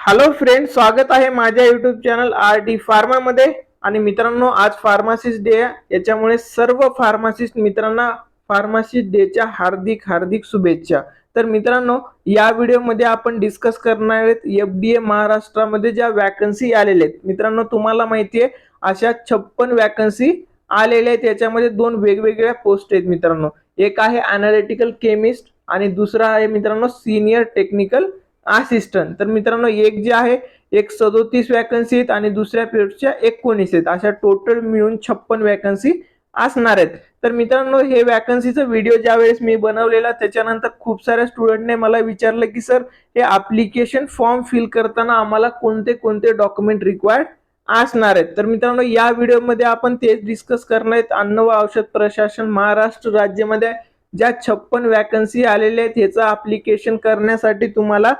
Hello friend स्वागत आहे माझ्या युट्यूब चॅनल आर डी फार्मामध्ये आणि मित्रांनो आज फार्मासिस्ट डे आहे. याच्यामुळे सर्व फार्मासिस्ट मित्रांना फार्मासिस्ट डेच्या हार्दिक हार्दिक शुभेच्छा. तर मित्रांनो या व्हिडिओमध्ये आपण डिस्कस करणार आहेत एफ डी ए महाराष्ट्रामध्ये ज्या वॅकन्सी आलेल्या आहेत. मित्रांनो तुम्हाला माहिती आहे अशा छप्पन वॅकन्सी आलेल्या आहेत. याच्यामध्ये दोन वेगवेगळ्या पोस्ट आहेत मित्रांनो. एक आहे अनालिटिकल केमिस्ट आणि दुसरा आहे मित्रांनो सिनियर टेक्निकल असिस्टंट तर मित्रांनो एक जे आहे एक सदोतीस वॅकन्सी आहेत आणि दुसऱ्या पिरियडच्या एकोणीस आहेत. अशा टोटल मिळून छप्पन वॅकन्सी असणार आहेत. तर मित्रांनो हे वॅकन्सीचा व्हिडिओ ज्या वेळेस मी बनवलेला त्याच्यानंतर खूप साऱ्या स्टुडंटने मला विचारलं की सर हे ऍप्लिकेशन फॉर्म फिल करताना आम्हाला कोणते कोणते डॉक्युमेंट रिक्वायर्ड असणार आहेत? तर मित्रांनो या व्हिडिओमध्ये आपण तेच डिस्कस करणार आहेत. अन्न व औषध प्रशासन महाराष्ट्र राज्यामध्ये ज्या छप्पन वॅकन्सी आलेल्या आहेत ह्याचं ऍप्लिकेशन करण्यासाठी तुम्हाला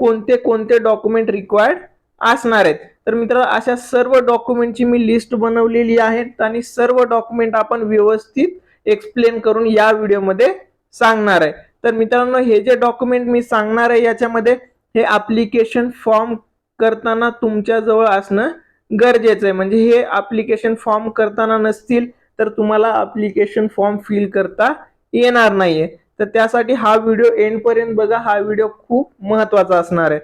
कोणते कोणते डॉक्युमेंट रिक्वायर्ड असणार आहेत. तर मित्र अशा सर्व डॉक्युमेंटची मी लिस्ट बनवलेली आहे आणि सर्व डॉक्युमेंट आपण व्यवस्थित एक्सप्लेन करून या व्हिडिओमध्ये सांगणार आहे. तर मित्रांनो हे जे डॉक्युमेंट मी सांगणार आहे याच्यामध्ये हे ॲप्लिकेशन फॉर्म करताना तुमच्याजवळ असणं गरजेचं आहे. म्हणजे हे ॲप्लिकेशन फॉर्म करताना नसतील तर तुम्हाला ॲप्लिकेशन फॉर्म फिल करता येणार नाहीये. तर त्यासाठी हा व्हिडिओ एंडपर्यंत बघा. हा व्हिडिओ खूप महत्त्वाचा असणार आहे.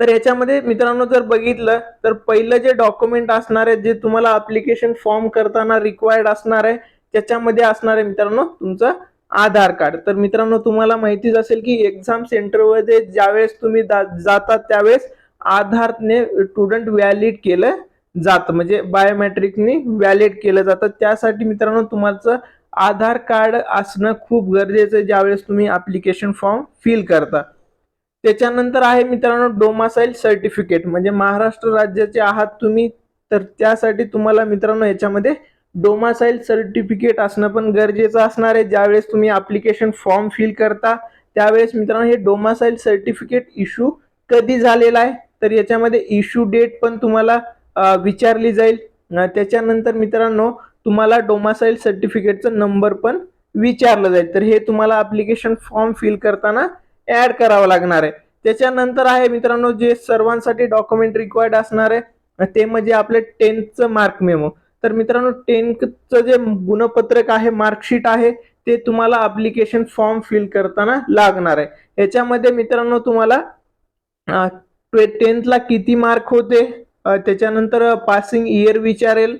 तर याच्यामध्ये मित्रांनो जर बघितलं तर पहिलं जे डॉक्युमेंट असणार आहे जे तुम्हाला अप्लिकेशन फॉर्म करताना रिक्वायर्ड असणार आहे त्याच्यामध्ये असणार आहे मित्रांनो तुमचं आधार कार्ड. तर मित्रांनो तुम्हाला माहितीच असेल की एक्झाम सेंटरमध्ये ज्यावेळेस तुम्ही जातात त्यावेळेस आधारने स्टुडंट व्हॅलिड केलं जातं. म्हणजे बायोमॅट्रिकने व्हॅलिड केलं जातं. त्यासाठी मित्रांनो तुमचं आधार कार्ड असणं खूप गरजेचं आहे ज्यावेळेस तुम्ही अप्लिकेशन फॉर्म फिल करता. त्याच्यानंतर आहे मित्रांनो डोमासाईल सर्टिफिकेट म्हणजे महाराष्ट्र राज्याचे आहात तुम्ही तर त्यासाठी तुम्हाला मित्रांनो याच्यामध्ये डोमासाईल सर्टिफिकेट असणं पण गरजेचं असणार आहे. ज्यावेळेस तुम्ही अप्लिकेशन फॉर्म फिल करता त्यावेळेस मित्रांनो हे डोमासाईल सर्टिफिकेट इश्यू कधी झालेला आहे तर याच्यामध्ये इश्यू डेट पण तुम्हाला विचारली जाईल. त्याच्यानंतर मित्रांनो तुम्हाला डोमासाईल सर्टिफिकेटचा नंबर पण विचारलं जाईल. तर हे तुम्हाला अप्लिकेशन फॉर्म फिल करताना ऍड करावं लागणार आहे. त्याच्यानंतर आहे मित्रांनो जे सर्वांसाठी डॉक्युमेंट रिक्वायर्ड असणार आहे ते म्हणजे आपले टेन्थचं मार्क मेमो तर मित्रांनो टेन्थचं जे गुणपत्रक आहे मार्कशीट आहे ते तुम्हाला अप्लिकेशन फॉर्म फिल करताना लागणार आहे. याच्यामध्ये मित्रांनो तुम्हाला टेन्थला किती मार्क होते त्याच्यानंतर पासिंग इयर विचारेल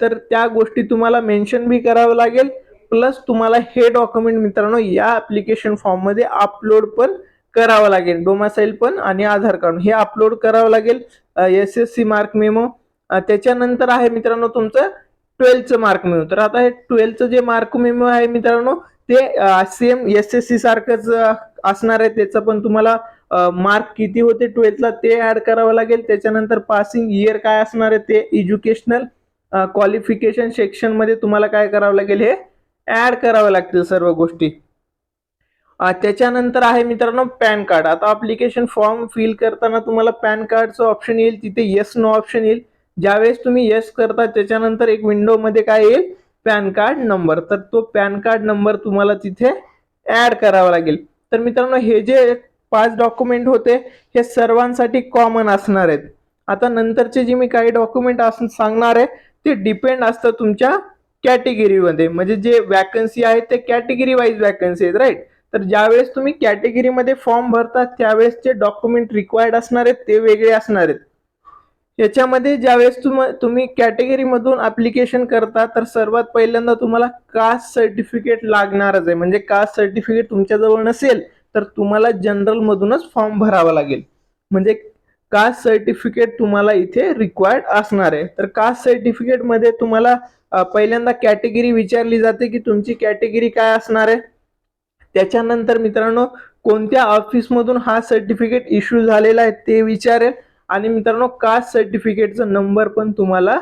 तर त्या गोष्टी तुम्हाला मेन्शन बी करावं लागेल. प्लस तुम्हाला हे डॉक्युमेंट मित्रांनो या ॲप्लिकेशन फॉर्ममध्ये अपलोड पण करावं लागेल. डोमासाईल पण आणि आधार कार्ड हे अपलोड करावं लागेल. S S C mark memo त्याच्यानंतर आहे मित्रांनो तुमचं ट्वेल्थचं मार्क मेमो तर आता हे ट्वेल्थचं जे मार्क मेमो आहे मित्रांनो ते सेम एस एस सी सारखंच असणार आहे. त्याचं पण तुम्हाला मार्क किती होते ट्वेल्थला ते ॲड करावं लागेल. त्याच्यानंतर पासिंग इयर काय असणार आहे ते एज्युकेशनल क्वालिफिकेशन सेक्शनमध्ये तुम्हाला काय करावं लागेल हे ऍड करावं लागतील सर्व गोष्टी. त्याच्यानंतर आहे मित्रांनो पॅन कार्ड आता अप्लिकेशन फॉर्म फिल करताना तुम्हाला पॅन कार्डचं ऑप्शन येईल. तिथे येस नो ऑप्शन येईल. ज्यावेळेस तुम्ही येस करता त्याच्यानंतर एक विंडोमध्ये काय येईल? पॅन कार्ड नंबर तर तो पॅन कार्ड नंबर तुम्हाला तिथे ऍड करावा लागेल. तर मित्रांनो हे जे पाच डॉक्युमेंट होते हे सर्वांसाठी कॉमन असणार आहेत. आता नंतरचे जे मी काही डॉक्युमेंट असं सांगणार आहे ते डिपेंड असतं तुमच्या कॅटेगरीमध्ये म्हणजे जे वॅकन्सी आहेत ते कॅटेगरी वाईज वॅकन्सी आहेत राईट तर ज्यावेळेस तुम्ही कॅटेगरीमध्ये फॉर्म भरता त्यावेळेस जे डॉक्युमेंट रिक्वायर्ड असणार आहेत ते वेगळे असणार आहेत. याच्यामध्ये ज्यावेळेस तुम तुम्ही कॅटेगरीमधून ॲप्लिकेशन करता तर सर्वात पहिल्यांदा तुम्हाला कास्ट सर्टिफिकेट लागणारच आहे. म्हणजे कास्ट सर्टिफिकेट तुमच्याजवळ नसेल तर तुम्हाला जनरल मधूनच फॉर्म भरावा लागेल. म्हणजे कास्ट सर्टिफिकेट तुम्हाला इथे रिक्वायर्ड असणार आहे. तर कास्ट सर्टिफिकेटमध्ये तुम्हाला पहिल्यांदा कॅटेगरी विचारली जाते की तुमची कॅटेगरी काय असणार आहे. त्याच्यानंतर मित्रांनो कोणत्या ऑफिसमधून हा सर्टिफिकेट इश्यू झालेला आहे ते विचारेल. आणि मित्रांनो कास्ट सर्टिफिकेटचा नंबर पण तुम्हाला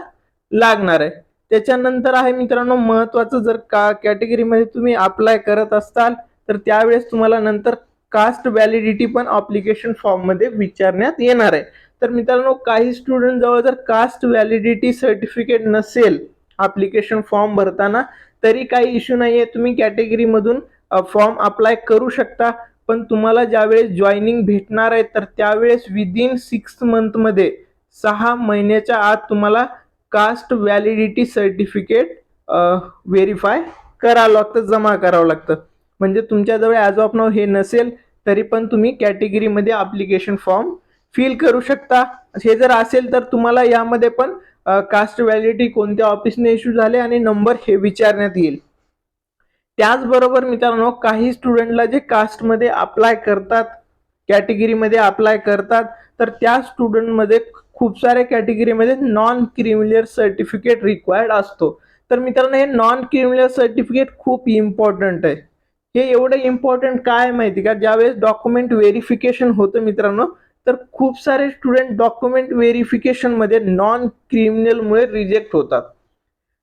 लागणार आहे. त्याच्यानंतर आहे मित्रांनो महत्वाचं जर का कॅटेगरीमध्ये तुम्ही अप्लाय करत असाल तर त्यावेळेस तुम्हाला नंतर कास्ट व्हॅलिडिटी पण अप्लिकेशन फॉर्ममध्ये विचारण्यात येणार आहे. तर मित्रांनो काही स्टुडंट जवळ जर कास्ट व्हॅलिडिटी सर्टिफिकेट नसेल अप्लिकेशन फॉर्म भरताना तरी काही इश्यू नाही आहे तुम्ही कॅटेगरीमधून फॉर्म अप्लाय करू शकता. पण तुम्हाला ज्यावेळेस जॉईनिंग भेटणार आहे तर त्यावेळेस विदिन सिक्स मंथमध्ये सहा महिन्याच्या आत तुम्हाला कास्ट व्हॅलिडिटी सर्टिफिकेट व्हेरीफाय करावं लागतं जमा करावं लागतं. म्हणजे तुमच्याजवळ ॲज ऑफ नाव हे नसेल तरी पण तुम्ही कॅटेगरीमध्ये अप्लिकेशन फॉर्म फिल करू शकता. हे जर असेल तर तुम्हाला यामध्ये पण कास्ट व्हॅलिडिटी कोणत्या ऑफिसने इश्यू झाले आणि नंबर हे विचारण्यात येईल. त्याचबरोबर मित्रांनो काही स्टुडंटला जे कास्टमध्ये अप्लाय करतात कॅटेगरीमध्ये अप्लाय करतात तर त्या स्टुडंटमध्ये खूप साऱ्या कॅटेगरीमध्ये नॉन क्रिमिलियर सर्टिफिकेट रिक्वायर्ड असतो. तर मित्रांनो हे नॉन क्रिमिलियर सर्टिफिकेट खूप इम्पॉर्टंट आहे. हे एवढं इम्पॉर्टंट काय माहिती का? ज्यावेळेस डॉक्युमेंट व्हेरिफिकेशन होतं मित्रांनो तर खूप सारे स्टुडंट डॉक्युमेंट व्हेरिफिकेशनमध्ये नॉन क्रिमिनलमुळे रिजेक्ट होतात.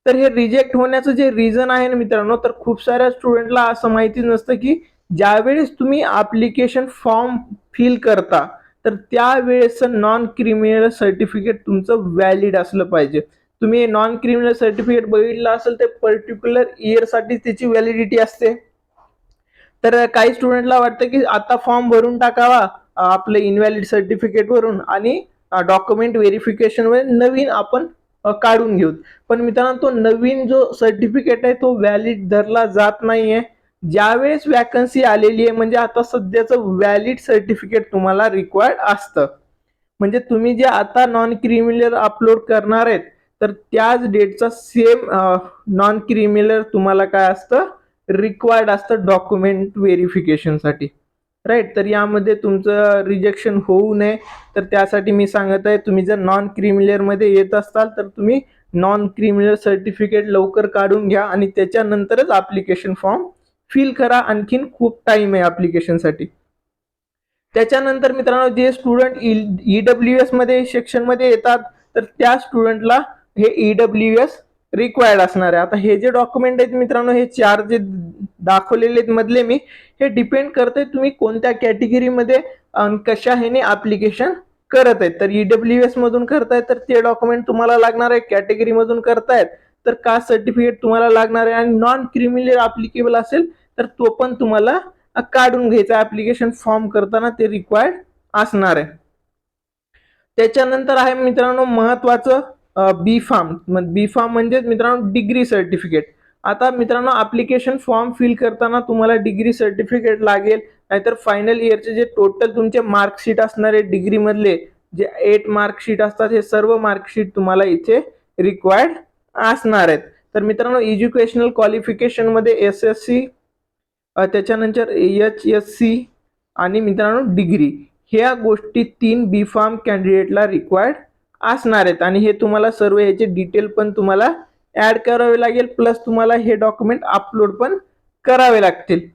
तर हे रिजेक्ट होण्याचं जे रिझन आहे ना मित्रांनो तर खूप साऱ्या स्टुडंटला असं माहिती नसतं की ज्यावेळेस तुम्ही ॲप्लिकेशन फॉर्म फिल करता तर त्यावेळेसचं नॉन क्रिमिनल सर्टिफिकेट तुमचं व्हॅलिड असलं पाहिजे. तुम्ही नॉन क्रिमिनल सर्टिफिकेट बघितलं असेल तर पर्टिक्युलर इयरसाठी त्याची व्हॅलिडिटी असते. तर काही स्टुडंटला वाटतं की आता फॉर्म भरून टाकावा आपले आपलं इनव्हॅलिड सर्टिफिकेट वरून आणि डॉक्युमेंट व्हेरिफिकेशनवर नवीन आपण काढून घेऊ. पण मित्रांनो तो नवीन जो सर्टिफिकेट आहे तो व्हॅलिड धरला जात नाहीये. ज्यावेळेस वॅकन्सी आलेली आहे म्हणजे आता सध्याचं व्हॅलिड सर्टिफिकेट तुम्हाला रिक्वायर्ड असतं. म्हणजे तुम्ही जे आता नॉन क्रिमिनल अपलोड करणार आहेत तर त्याच डेटचा सेम नॉन क्रिमिनल तुम्हाला काय असतं? रिक्वायर्ड असतं डॉक्युमेंट व्हेरिफिकेशनसाठी राईट तर यामध्ये तुमचं रिजेक्शन होऊ नये. तर त्यासाठी मी सांगत आहे तुम्ही जर नॉन क्रिमिलियरमध्ये येत असाल तर तुम्ही नॉन क्रिमिलियर सर्टिफिकेट लवकर काढून घ्या आणि त्याच्यानंतरच ॲप्लिकेशन फॉर्म फिल करा. आणखीन खूप टाईम आहे ॲप्लिकेशनसाठी त्याच्यानंतर मित्रांनो जे स्टुडंट ई डब्ल्यू एसमध्ये सेक्शनमध्ये येतात तर त्या स्टुडंटला हे ई डब्ल्यू एस रिक्वायर्ड असणार आहे. आता हे जे डॉक्युमेंट आहेत मित्रांनो हे चार जे दाखवलेले आहेत मधले मी हे डिपेंड करते तुम्ही कोणत्या कॅटेगरीमध्ये कशा ह्याने ऍप्लिकेशन करत आहेत. तर ई एस मधून करतायत तर ते डॉक्युमेंट तुम्हाला लागणार आहे. कॅटेगरी मधून करतायत तर कास्ट सर्टिफिकेट तुम्हाला लागणार आहे? आणि नॉन क्रिमिनल अप्लिकेबल असेल तर तो पण तुम्हाला काढून घ्यायचा. ऍप्लिकेशन फॉर्म करताना ते रिक्वायर्ड असणार आहे. त्याच्यानंतर आहे मित्रांनो महत्वाचं बी फार्म बी फार्म म्हणजेच मित्रांनो डिग्री सर्टिफिकेट आता मित्रांनो ॲप्लिकेशन फॉर्म फिल करताना तुम्हाला डिग्री सर्टिफिकेट लागेल नाहीतर फायनल इयरचे जे टोटल तुमचे मार्कशीट असणारे डिग्रीमधले जे एट मार्कशीट असतात हे सर्व मार्कशीट तुम्हाला इथे रिक्वायर्ड असणार आहेत. तर मित्रांनो एज्युकेशनल क्वालिफिकेशनमध्ये एस एस सी त्याच्यानंतर एच एस सी आणि मित्रांनो डिग्री ह्या गोष्टी तीन बी फार्म कॅन्डिडेटला रिक्वायर्ड असणार आहेत. आणि हे तुम्हाला सर्व याचे डिटेल पण तुम्हाला ऍड करावे लागेल. प्लस तुम्हाला हे डॉक्युमेंट अपलोड पण करावे लागतील.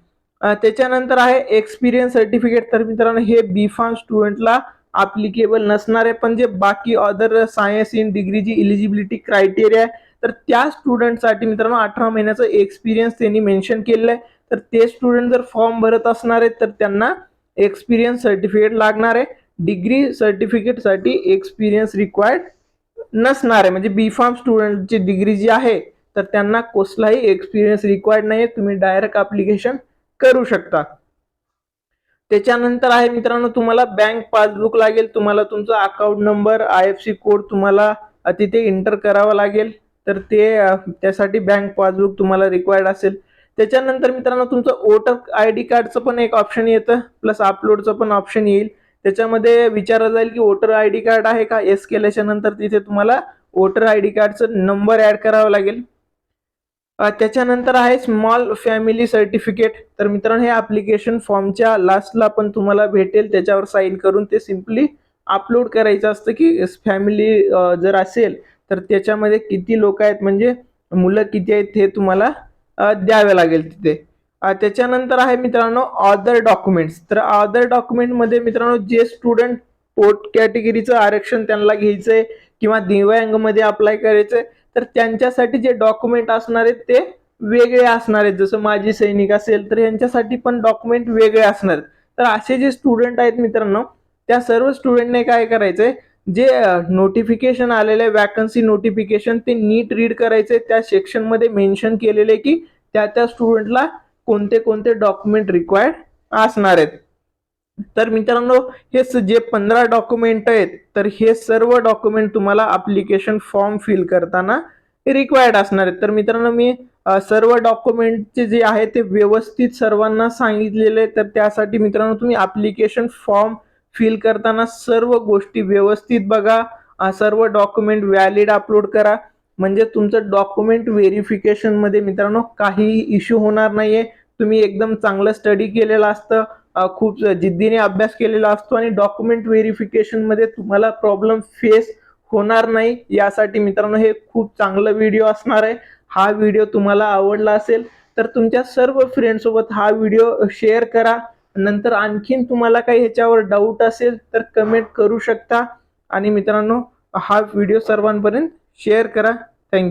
त्याच्यानंतर आहे एक्सपिरियन्स सर्टिफिकेट तर मित्रांनो हे बी फार्म स्टुडंटला अप्लिकेबल नसणार आहे. पण जे बाकी अदर सायन्स इन डिग्रीची इलिजिबिलिटी क्रायटेरिया आहे तर त्या स्टुडंटसाठी मित्रांनो अठरा महिन्याचं एक्सपिरियन्स त्यांनी मेन्शन केलेलं आहे. तर ते स्टुडंट जर फॉर्म भरत असणार आहेत तर त्यांना एक्सपिरियन्स सर्टिफिकेट लागणार आहे. डिग्री सर्टिफिकेटसाठी एक्सपिरियन्स रिक्वायर्ड नसणार आहे. म्हणजे बी फार्म स्टुडंटची डिग्री जी आहे तर त्यांना कसलाही एक्सपिरियन्स रिक्वायर्ड नाही आहे तुम्ही डायरेक्ट अप्लिकेशन करू शकता. त्याच्यानंतर आहे मित्रांनो तुम्हाला बँक पासबुक लागेल. तुम्हाला तुमचा account number I F C code तुम्हाला तिथे एंटर करावा लागेल. तर ते त्यासाठी बँक पासबुक तुम्हाला रिक्वायर्ड असेल. त्याच्यानंतर मित्रांनो तुमचं वोटर आय डी कार्डचं पण एक ऑप्शन येतं. प्लस अपलोडचं पण ऑप्शन येईल. त्याच्यामध्ये विचारलं जाईल की वोटर आय डी कार्ड आहे का? एस केल्याच्यानंतर तिथे तुम्हाला वोटर आय डी कार्डचं नंबर ॲड करावा लागेल. त्याच्यानंतर आहे स्मॉल फॅमिली सर्टिफिकेट तर मित्रांनो हे ॲप्लिकेशन फॉर्मच्या लास्टला पण तुम्हाला भेटेल. त्याच्यावर साईन करून ते सिम्पली अपलोड करायचं असतं की फॅमिली जर असेल तर त्याच्यामध्ये किती लोक आहेत? म्हणजे मुलं किती आहेत हे तुम्हाला द्यावे लागेल तिथे. त्याच्यानंतर आहे मित्रांनो अदर डॉक्युमेंट्स तर अदर डॉक्युमेंटमध्ये मित्रांनो जे स्टुडंट पोट कॅटेगरीचं आरक्षण त्यांना घ्यायचंय किंवा दिव्यांगमध्ये अप्लाय करायचंय तर त्यांच्यासाठी जे डॉक्युमेंट असणार आहेत ते वेगळे असणार आहेत. जसं माजी सैनिक असेल तर यांच्यासाठी पण डॉक्युमेंट वेगळे असणार आहेत. तर असे जे स्टुडंट आहेत मित्रांनो त्या सर्व स्टुडंटने काय करायचंय जे नोटिफिकेशन आलेले वॅकन्सी नोटिफिकेशन ते नीट रीड करायचे त्या सेक्शनमध्ये मेन्शन केलेले की त्या त्या स्टुडंटला कोणते कोणते डॉक्युमेंट रिक्वायर्ड असणार आहेत. तर मित्रांनो हे जे पंधरा डॉक्युमेंट आहेत तर हे सर्व डॉक्युमेंट तुम्हाला अप्लिकेशन फॉर्म फिल करताना रिक्वायर्ड असणार आहेत. तर मित्रांनो मी सर्व डॉक्युमेंटचे जे आहे ते व्यवस्थित सर्वांना सांगितलेले तर त्यासाठी मित्रांनो तुम्ही अप्लिकेशन फॉर्म फिल करताना सर्व गोष्टी व्यवस्थित बघा. सर्व डॉक्युमेंट व्हॅलिड अपलोड करा. म्हणजे तुमचं डॉक्युमेंट व्हेरिफिकेशनमध्ये मित्रांनो काहीही इश्यू होणार नाही आहे तुम्ही एकदम चांगलं स्टडी केलेलं असतं. खूप जिद्दीने अभ्यास केलेला असतो आणि डॉक्युमेंट व्हेरिफिकेशनमध्ये तुम्हाला प्रॉब्लेम फेस होणार नाही. यासाठी मित्रांनो हे खूप चांगलं व्हिडिओ असणार आहे. हा व्हिडिओ तुम्हाला आवडला असेल तर तुमच्या सर्व फ्रेंडसोबत हा व्हिडिओ शेअर करा. नंतर आणखीन तुम्हाला काही ह्याच्यावर डाऊट असेल तर कमेंट करू शकता. आणि मित्रांनो हा व्हिडिओ सर्वांपर्यंत शेअर करा.